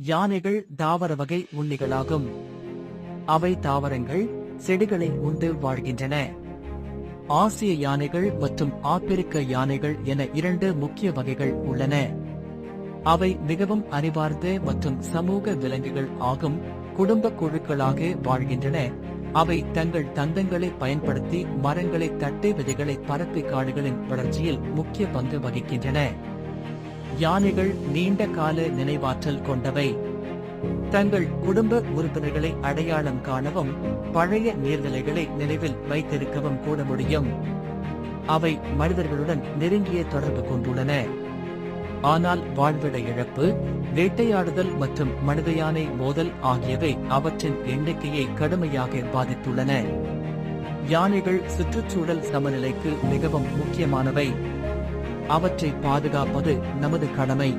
யானைகள் தாவர வகை உண்ணிகளாகும். அவை தாவரங்கள் செடிகளை உண்டு வாழ்கின்றன. ஆசிய யானைகள் மற்றும் ஆப்பிரிக்க யானைகள் என இரண்டு முக்கிய வகைகள் உள்ளன. அவை மிகவும் அறிவார்ந்த மற்றும் சமூக விலங்குகள் ஆகும். குடும்ப குழுக்களாக வாழ்கின்றன. அவை தங்கள் தந்தங்களை பயன்படுத்தி மரங்களை தட்டை விதைகளை பரப்பி காடுகளின் வளர்ச்சியில் முக்கிய பங்கு வகிக்கின்றன. யானைகள் நீண்ட கால நினைவாற்றல் கொண்டவை. தங்கள் குடும்ப உறுப்பினர்களை அடையாளம் காணவும் பழைய நீர்நிலைகளை நினைவில் வைத்திருக்கவும் கூட முடியும். அவை மனிதர்களுடன் நெருங்கிய தொடர்பு கொண்டுள்ளன. ஆனால் வாழ்விட இழப்பு வேட்டையாடுதல் மற்றும் மனித யானை மோதல் ஆகியவை அவற்றின் எண்ணிக்கையை கடுமையாக பாதித்துள்ளன. யானைகள் சுற்றுச்சூழல் சமநிலைக்கு மிகவும் முக்கியமானவை. அவற்றை பாதுகாப்பது நமது கடமை.